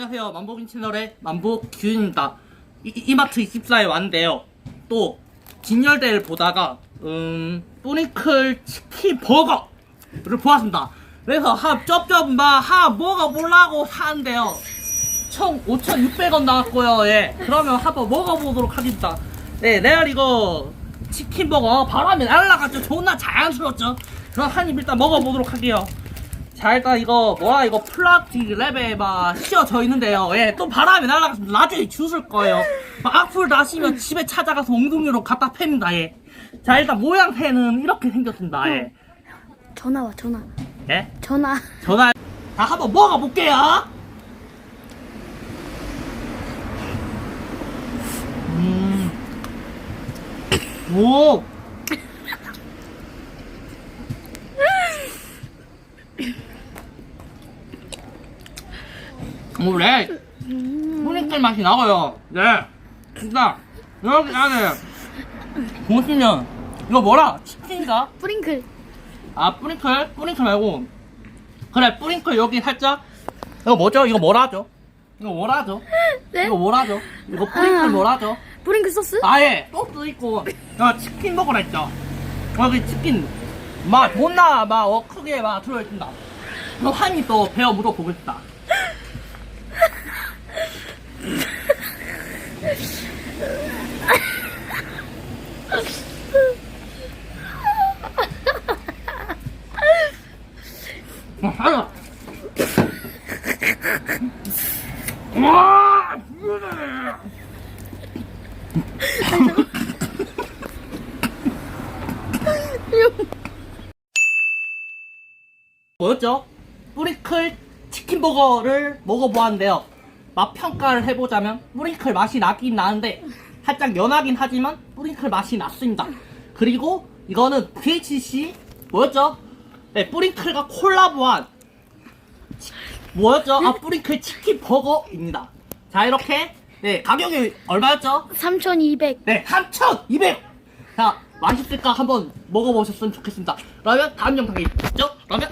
안녕하세요. 만보긴 채널의 만보균입니다. 이, 이- 이마트 24에 왔는데요. 또 진열대를 보다가 음 뿌니클 치킨 버거를 보았습니다. 그래서 한 쩝쩝 마하 먹어보려고 사는데요. 총 5,600원 나왔고요. 예. 그러면 한번 먹어보도록 하겠습니다. 네, 레알 이거 치킨 버거 바람에 날라갔죠. 존나 자연스럽죠. 그럼 한 입 일단 먹어보도록 할게요. 자 일단 이거 뭐야? 이거 플라스틱 랩에 막 씌워져 있는데요. 예 또 바람에 날아가서 나중에 주술 거예요. 막 악플 다시면 집에 찾아가서 엉덩이로 갖다 팹니다 예자 일단 모양새는 이렇게 생겼습니다 예. 전화 와 전화. 예? 전화. 전화. 자 한번 먹어볼게요. 음오 오래 뿌리클 맛이 나고요 네 진짜 여기 안에 보시면 이거 뭐라 치킨인가? 프링클 아 뿌링클? 뿌링클 말고 그래 뿌링클 여기 살짝 이거 뭐죠? 이거 뭐라 하죠? 이거 뭐라 하죠? 네? 이거 뭐라 하죠? 이거 뿌링클 뭐라 하죠? 프링클 소스? 아예 소스 있고 야 치킨 먹으라 했죠 여기 치킨 막 존나 막 어, 크게 막 들어있습니다 그럼 한입 더 베어 물어보겠다 어, 하나 와! 뭐였죠? 뿌리클 치킨버거를 먹어보았는데요. 맛 평가를 해보자면 뿌리클 맛이 나긴 나는데 살짝 연하긴 하지만 뿌리클 맛이 났습니다. 그리고 이거는 VHC 뭐였죠? 네, 뿌리클과 콜라보한 치- 뭐였죠? 아 뿌리클 치킨 버거입니다. 자 이렇게 네 가격이 얼마였죠? 3200 네, 3,200! 자, 맛있을까 한번 먹어보셨으면 좋겠습니다. 그러면 다음 영상에 뵙죠? 그러면